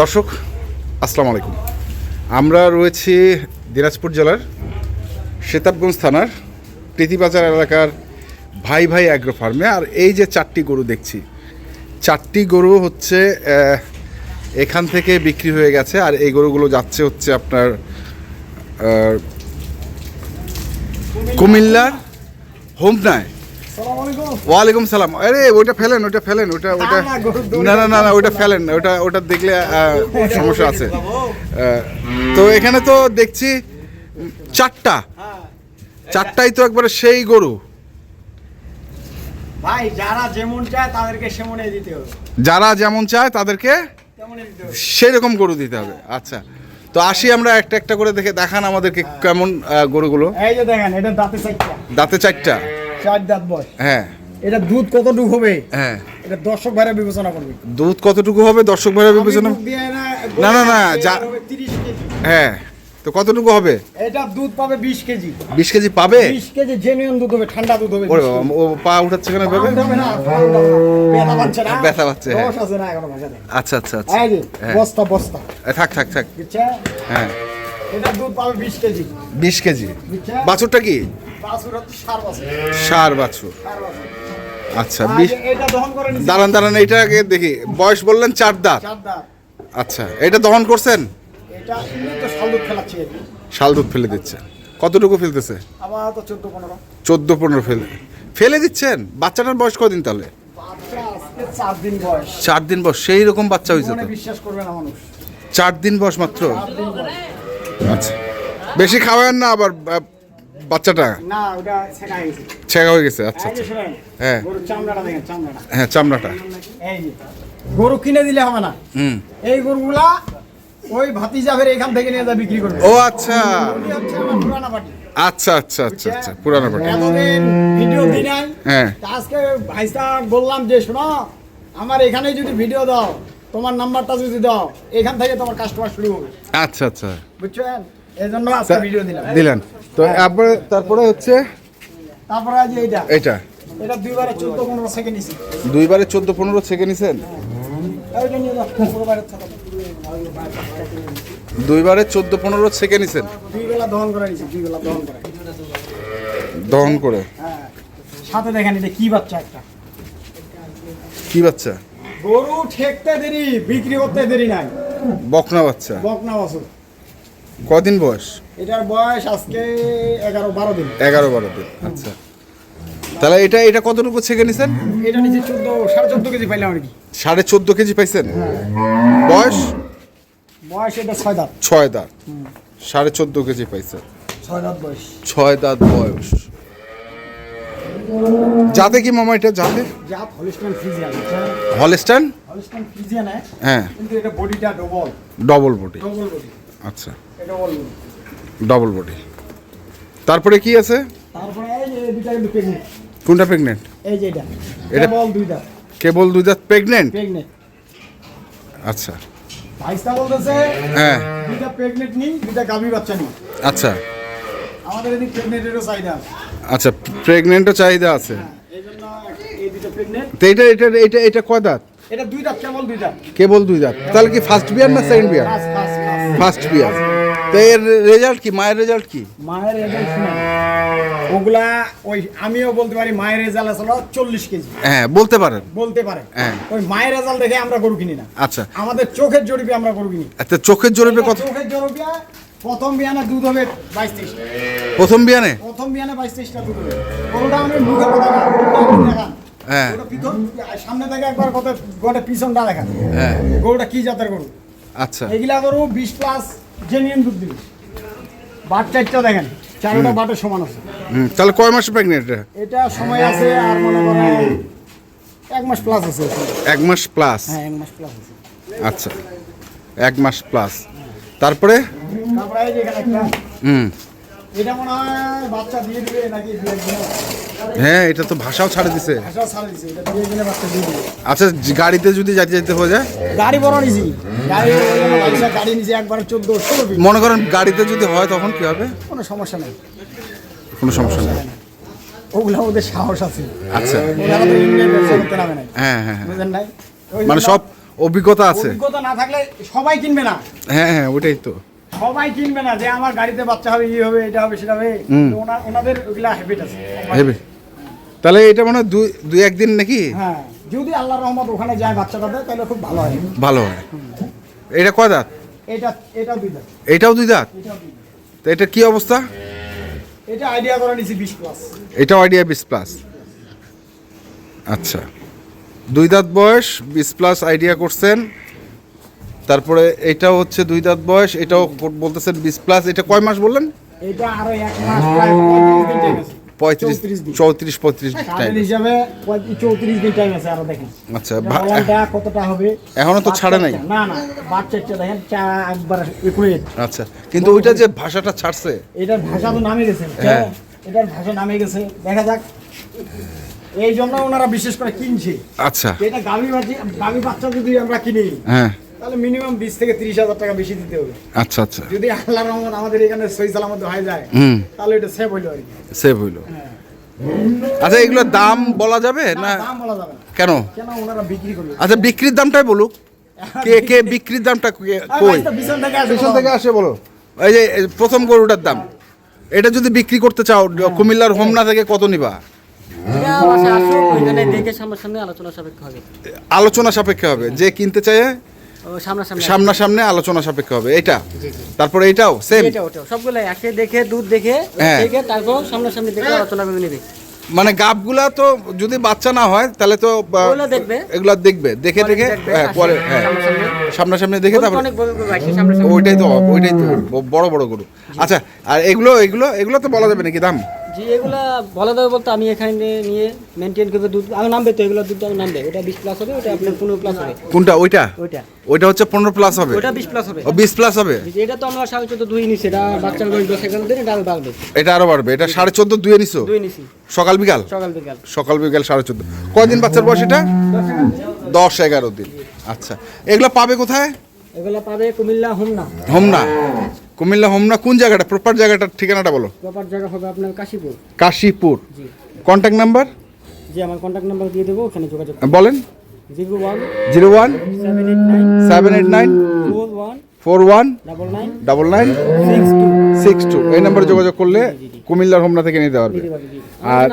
দর্শক, আসসালামু আলাইকুম। আমরা রয়েছি দিনাজপুর জেলার সেতাবগঞ্জ থানার প্রীতিবাজার এলাকার ভাই ভাই অ্যাগ্রো ফার্মে আর এই যে চারটি গরু দেখছি, চারটি গরু হচ্ছে এখান থেকে বিক্রি হয়ে গেছে। আর এই গরুগুলো যাচ্ছে হচ্ছে আপনার কুমিল্লার হোমনায়। ওয়ালাইকুম সালাম। আরে ওইটা ফেলেন ওইটা ফেলেন ওটা ওটা না, না না না ওইটা ফেলেন ওটা ওটা দেখলে সমস্যা আছে। তো এখানে তো দেখছি চারটা। চারটাই তো একবারে সেই গরু। ভাই যারা যেমন চায় তাদেরকে সেমনই দিতে হবে। যারা যেমন চায় তাদেরকে সেই রকম গরু দিতে হবে। আচ্ছা। তো আসি আমরা একটা একটা করে দেখে দেখান আমাদেরকে কেমন গরুগুলো। এই যে দেখেন এটা দাঁতে চারটা। দাঁতে চারটা। চার দাঁত বয়স। হ্যাঁ। এটা দুধ কতটুকু হবে? হ্যাঁ। এটা দর্শক ভাইরা বিবেচনা করবে। দুধ কতটুকু হবে? দর্শক ভাইরা বিবেচনা না না, না, যা- হ্যাঁ। তো কতটুকু হবে? এটা দুধ পাবে 20 কেজি। বিশ কেজি পাবে? 20 কেজি জেনুইন দুধ হবে ঠান্ডা দুধ হবে ওরে ও পা উঠাচ্ছে কেন ভাবে না। ব্যথা পাচ্ছে না? ব্যথা পাচ্ছে, হ্যাঁ। দোষ আছে না এখনও ভাষাতে আচ্ছা আচ্ছা আচ্ছা। এই যে হ্যাঁ। বস্তা বস্তা। থাক থাক থাক। হ্যাঁ। এটা দুধ পাবে 20 কেজি। বিশ কেজি। বাছুরটা কি? সার বাছুর। আচ্ছা এটা দাঁড়ান দাঁড়ান এইটাকে দেখি। বয়স বললেন চার দাঁত। আচ্ছা এটা দহন করছেন? এটা। শাল দুধ ফেলে দিচ্ছে। কতটুকু ফেলতেছে? চোদ্দ পনেরো। ফেলে। ফেলে দিচ্ছেন? বাচ্চাটার বয়স কদিন তাহলে? চার দিন বয়স। সেই রকম বাচ্চা হয়েছে চার দিন বয়স মাত্র? আচ্ছা। বেশি খাওয়ান না আবার বাচ্চাটা? না ওটা ছেঁকা গেছে ছেঁকা হয়ে গেছে আচ্ছা আচ্ছা। হ্যাঁ। গরুর চামড়াটা দেখেন চামড়াটা। হ্যাঁ চামড়াটা। এই গরু কিনে দিলে হবে না। হুম। এই গরুগুলা ওই ভাতিজাভের এখান থেকে নিয়ে যা বিক্রি করবে। ও আচ্ছা। আচ্ছা আচ্ছা আচ্ছা আচ্ছা পুরানো পাটি এতদিন ভিডিও দিই নাই। হ্যাঁ। আজকে ভাইসা বললাম যে শোনো আমার এখানে যদি ভিডিও দাও তোমার নাম্বারটা যদি দাও এখান থেকে তোমার কাস্টমার শুরু হবে। আচ্ছা আচ্ছা। বুঝছেন? এই জন্য আজকে ভিডিও দিলাম। দিলেন। তো তারপরে তারপরে হচ্ছে? তারপরে আজ এইটা। এইটা? এটা দুইবারে চোদ্দ পনেরো সেকেন্ড নিছি। দুইবারে চোদ্দ পনেরো থেকে নিছেন? দুইবারে চোদ্দ পনেরো থেকে নিছেন? দুই বেলা দহন করে নিছি দুই বেলা দহন করে দহন করে? হ্যাঁ। সাথে দেখেন এটা কি বাচ্চা একটা। কি বাচ্চা? গরু ঠেকতে দেরি বিক্রি করতে দেরি নাই। বকনা বাচ্চা। বকনা বছর। কদিন বয়স? এটার বয়স আজকে এগারো বারো দিন। এগারো বারো দিন আচ্ছা। তাহলে এটা এটা কতটুকু ছেঁকে নিছেন? এটা নিচে চোদ্দ সাড়ে চোদ্দ কেজি পাইলাম আর কি। সাড়ে চোদ্দ কেজি পাইছেন? বয়স? বয়স এটা ছয় দাঁত। ছয় দাঁত। সাড়ে চোদ্দ কেজি পাইছেন। ছয় দাঁত বয়স। ছয় দাঁত বয়স। যাতে কি মামা এটা যাতে? জাত Holstein Friesian Holstein? Holstein Friesian হ্যাঁ। কিন্তু এটা বডিটা double double body double body আচ্ছা। ডবল বডি তারপরে কি আছে? তারপরে এই যে কিন্তু প্রেগনেন্ট কোনটা প্রেগনেন্ট এই যে এটা। এটা- এটা দুই দাঁত কেবল দুই দাঁত আচ্ছা। বলতেছে হ্যাঁ। দুইটা দুইটা গাভী বাচ্চা নিই। আচ্ছা। আমাদের এদিকে প্রেগনেন্টেরও চাহিদা আছে। আচ্ছা প্রেগনেন্টও চাহিদা আছে। হ্যাঁ, তো এটা এটা এটা এটা কয় দাঁত? এটা দুই দাঁত কেবল দুই দাঁত। কেবল দুই দাঁত। তাহলে কি ফার্স্ট বিয়ার না সেকেন্ড বিয়ার ফার্স্ট বিয়ার তো এর রেজাল্ট কি? মায়ের রেজাল্ট কি? মায়ের রেজাল্ট ওগুলা ওই আমিও বলতে পারি মায়ের রেজাল্ট আসলে চল্লিশ কেজি। হ্যাঁ বলতে পারেন। বলতে পারে হ্যাঁ। ওই মায়ের রেজাল্ট দেখে আমরা গরু কিনি না। আচ্ছা। আমাদের চোখের জরিপে আমরা গরু কিনি। আচ্ছা চোখের জোরে কত? চোখের জরিপে প্রথম বিয়ানে দুধ হবে বাইশ তেইশটা প্রথম বিয়ানে? প্রথম বিয়ানে বাইশ তেইশটা দুধ হবে। গরুটা আমি মুখে কথা না দেখান। হ্যাঁ। পিছন সামনে থেকে একবার কত গোটা পিছনটা দেখান। হ্যাঁ। গরুটা কি জাতের গরু? আচ্ছা। এগুলা গরু বিশ প্লাস জেনুইন দুধ দিবি। বাট চারটা দেখেন চারটা বাটের সমান আছে। তাহলে কয় মাস প্রেগনেন্ট এটা? সময় আছে আর মনে করেন এক মাস প্লাস আছে এক মাস প্লাস হ্যাঁ এক মাস প্লাস আছে। আচ্ছা এক মাস প্লাস তারপরে? তারপরে এই যে এখানে একটা হুম। এটা মনে হয় বাচ্চা দিয়ে দিবে নাকি দু হ্যাঁ এটা তো ভাষাও ছাড়ে দিছে। ভাষা ছাড়ে দিছে এটা দু একদিনে বাচ্চা দিয়ে দিবে। আচ্ছা গাড়িতে যদি যাইতে যেতে হয়ে যায়? গাড়ি বড় নিছি। গাড়ি বাচ্চা গাড়ি নিছি একবারে চোদ্দ মনে করেন গাড়িতে যদি হয় তখন কি হবে? কোনো সমস্যা নেই। কোনো সমস্যা নেই। ওগুলা ওদের সাহস আছে। আচ্ছা। ওরা তো ইন্ডিয়ান ব্যবসা করতে নামে নাই। হ্যাঁ হ্যাঁ হ্যাঁ। নাই? মানে সব অভিজ্ঞতা আছে। অভিজ্ঞতা না থাকলে সবাই কিনবে না। হ্যাঁ হ্যাঁ ওটাই তো। সবাই কিনবে না যে আমার গাড়িতে বাচ্চা হবে ইয়ে হবে এটা হবে সেটা হবে। ওনাদের ওগুলা হ্যাবিট আছে। হেবে তাহলে এটা মনে হয় দুই দুই একদিন নাকি? হ্যাঁ যদি আল্লাহ রহমত ওখানে যায় বাচ্চাটা দেয় তাহলে খুব ভালো হয়। ভালো হয়। এটা কয় দাঁত? এটা এটা দুই দাম এটাও দুই দাঁত? এটাও দুই দাম। তো এটা কি অবস্থা? এটা আইডিয়া করে নিছি বিশ প্লাস এটাও আইডিয়া বিশ প্লাস আচ্ছা। দুই দাঁত বয়স বিশ প্লাস আইডিয়া করছেন। তারপরে এটাও হচ্ছে দুই দাঁত বয়স এটাও বলতেছেন বিশ প্লাস এটা কয় মাস বললেন? এটা আরও এক মাস প্রায় পঁয়ত্রিশ দিন টাইম আছে। পঁয়ত্রিশ চৌত্রিশ পঁয়ত্রিশ টাইম হিসাবে চৌত্রিশ দিন টাইম আছে আরও দেখেন। আচ্ছা কতটা হবে? এখনও তো ছাড়ে নাই। না না বাচ্চাটা দেখেন চা একবার আচ্ছা কিন্তু ওইটা যে ভাষাটা ছাড়ছে? এটার ভাষা তো নামে গেছে। হ্যাঁ। এটার ভাষা নামে গেছে। দেখা যাক। এই জন্য ওনারা বিশেষ করে কিনছে। আচ্ছা। এটা গাভী বাচ্চা গাভী বাচ্চা যদি আমরা কিনি হ্যাঁ। তাহলে মিনিমাম বিশ থেকে তিরিশ হাজার টাকা বেশি দিতে হবে। আচ্ছা আচ্ছা। যদি আল্লাহ রহমান আমাদের এখানে সই সালামত হয়ে যায় হুম। তাহলে এটা সেভ হইল আর কি। সেভ হইল। হ্যাঁ। আচ্ছা এগুলোর দাম বলা যাবে না দাম বলা যাবে না। কেন? কেন ওনারা বিক্রি করবে? আচ্ছা বিক্রির দামটাই বলুক। কে কে বিক্রির দামটা কই? পিছন থেকে আসে বলো। এই যে প্রথম গরুটার দাম। এটা যদি বিক্রি করতে চাও কুমিল্লার হোমনা থেকে কত নিবা? আলোচনা সাপেক্ষ হবে। আলোচনা সাপেক্ষে হবে। যে কিনতে চায় সামনাসামনি আলোচনা সাপেক্ষে হবে। এটা তারপরে এটাও সেম সবগুলো একে দেখে দুধ দেখে হ্যাঁ। দেখে তারপর সামনাসামনি দেখে আলোচনা করে নেবে। মানে গাবগুলা তো যদি বাচ্চা না হয় তাহলে তো। এগুলা দেখবে। দেখে দেখে হ্যাঁ, পরে হ্যাঁ। সামনাসামনি। দেখে তারপরে অনেক বড় বড় আসে সামনাসামনি। ওইটাই তো ওইটাই তো বড় বড় গরু। আচ্ছা আর এগুলো এগুলো এগুলো তো বলা যাবে নাকি দাম? জি এগুলা বলা যাবে বলতে আমি এখানে নিয়ে মেনটেন করবে দুধ। আমি নামবে তো এগুলো দুধ আমি নামবে ওটা বিশ প্লাস হবে ওটা আপনার পনেরো প্লাস হবে। কোনটা ওইটা? ওইটা। ওইটা হচ্ছে পনেরো প্লাস হবে? ওটা বিশ প্লাস হবে। ও বিশ প্লাস হবে? এটা তো আমার সাড়ে চোদ্দ দুই নিছে এটা বাচ্চার বয়স দশ এগারো দিন এটা আরও বাড়বে। এটা আরও বাড়বে এটা সাড়ে চোদ্দ দুয়ে নিছো? দুই নিছি। সকাল বিকাল? সকাল বিকাল। সকাল বিকাল সাড়ে চোদ্দ। কয়দিন বাচ্চার বয়স এটা? দশ এগারো দিন। আচ্ছা এগুলো পাবে কোথায়? এগুলা পাবে কুমিল্লা হোমনা। হোমনা? কুমিল্লা হোমনা কোন জায়গাটা? প্রপার জায়গাটার ঠিকানাটা বলো। প্রপার জায়গা হবে আপনার কাশীপুর। কাশীপুর। জি। কন্ট্যাক্ট নাম্বার জি আমার কন্ট্যাক্ট নাম্বার দিয়ে দেবো ওখানে যোগাযোগ বলেন। Zero one zero one seven eight nine seven eight nine four one four one double nine six two. এই নাম্বারে যোগাযোগ করলে কুমিল্লার হোমনা থেকে নিতে পারবে। আর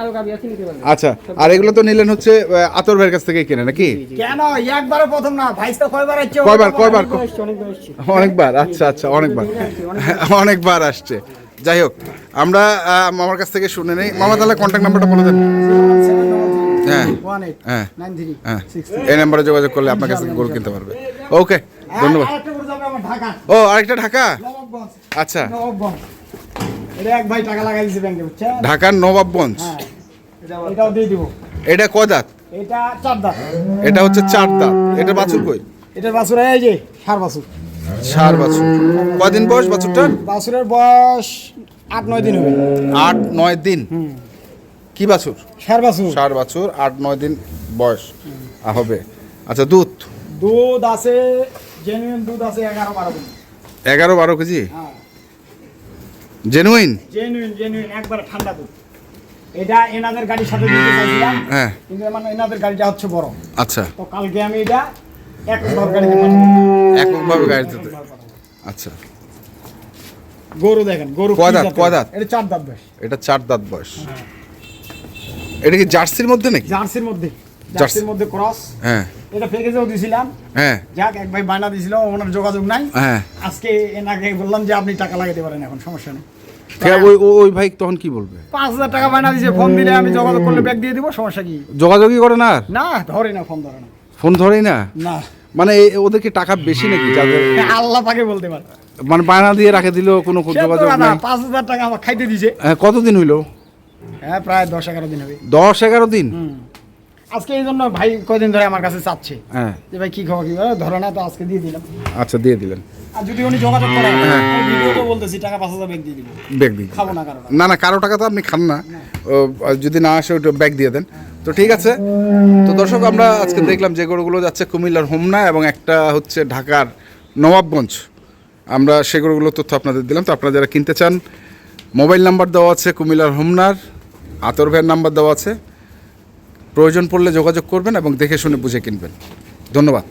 আচ্ছা আর এগুলো তো নিলেন হচ্ছে আতর ভাইয়ের কাছ থেকেই কেনে নাকি? কেন? একবারে প্রথম না। ভাইস তো কয়বার আসছে? কয়বার কয়বার? অনেকবার আচ্ছা আচ্ছা অনেকবার। অনেকবার আসছে। যাই হোক আমরা মামার কাছ থেকে শুনে নেই। মামা তাহলে কন্ট্যাক্ট নাম্বারটা বলে দেন। হ্যাঁ হ্যাঁ হ্যাঁ। এই নাম্বারে যোগাযোগ করলে আপনার কাছ থেকে গরু কিনতে পারবে। ওকে ধন্যবাদ। ও আরেকটা ঢাকা? আচ্ছা। ঢাকার নবাবগঞ্জ? হ্যাঁ। এটা দাঁত এটা চার দাঁত। এটা হচ্ছে চার দাঁত। এটা বাছুর কই? এটার বাছুর এই যে সার বাছুর। সার বাছুর। কয়দিন বয়স বাছুরটার? বাছুরের বয়স আট নয় দিন হবে। আট নয় দিন? কি বাছুর? সার বাছুর। সার বাছুর আট নয় দিন বয়স। হবে। আচ্ছা দুধ? দুধ আছে জেনুইন দুধ আছে এগারো বারো দিন এগারো বারো কেজি? হ্যাঁ। জেনুইন জেনুইন জেনুইন একবার ঠান্ডা দুধ। এটা এনাদের গাড়ির সাথে দিতে চাইছিলাম। হ্যাঁ। কিন্তু মানে এনাদের গাড়িটা হচ্ছে বড়। আচ্ছা। তো কালকে আমি এটা একবার গাড়িতে। এককভাবে গাড়িতে আচ্ছা। গরু দেখেন গরু কয় দাঁত, কয় দাঁত? এটা চার দাঁত বেশ এটা চার দাঁত বয়স। এটা কি জার্সির মধ্যে নাকি? জার্সির মধ্যে। জার্সির মধ্যে ক্রস হ্যাঁ। এটা প্যাকেজেও দিছিলাম। হ্যাঁ। যাক এক ভাই বায়না দিছিল ওনার যোগাযোগ নাই। হ্যাঁ। আজকে এনাকে বললাম যে আপনি টাকা লাগাতে পারেন এখন সমস্যা নেই। ওই ওই- ওই ভাই তখন কি বলবে? পাঁচ হাজার টাকা বায়না দিছে ফোন দিলে আমি যোগাযোগ করলে ব্যাগ দিয়ে দিব সমস্যা কি? যোগাযোগই করে না না ধরে না ফোন ধরে না। ফোন ধরেই না? না। মানে এই- ওদের কি টাকা বেশি নাকি যাদের আল্লাহ পাকে বলতে পারে। মানে বায়না দিয়ে রাখে দিল কোনো যোগাযোগ নাই। পাঁচ হাজার টাকা আমার খাইতে দিছে। হ্যাঁ, কতদিন হইল? হ্যাঁ প্রায় দশ এগারো দিন হবে। দশ এগারো দিন? আজকে এই জন্য ভাই কয়দিন ধরে আমার কাছে চাচ্ছে। হ্যাঁ। যে ভাই কি খবর কি ধরে না তো আজকে দিয়ে দিলাম। আচ্ছা দিয়ে দিলেন। আর যদি উনি যোগাযোগ করে হ্যাঁ। ভিডিও তো বলতেছি টাকা পাঁচ হাজার ব্যাগ দিয়ে দিব। ব্যাগ দিন খাব না না না কারও টাকা তো আপনি খান না। যদি না আসে ওটা ব্যাগ দিয়ে দেন। তো ঠিক আছে। তো দর্শক আমরা আজকে দেখলাম যে গরুগুলো যাচ্ছে কুমিল্লার হোমনা এবং একটা হচ্ছে ঢাকার নবাবগঞ্জ। আমরা সে গরুগুলোর তথ্য আপনাদের দিলাম। তো আপনারা যারা কিনতে চান মোবাইল নাম্বার দেওয়া আছে কুমিল্লার হোমনার আতর ভাইয়ের নাম্বার দেওয়া আছে। প্রয়োজন পড়লে যোগাযোগ করবেন এবং দেখে শুনে বুঝে কিনবেন। ধন্যবাদ।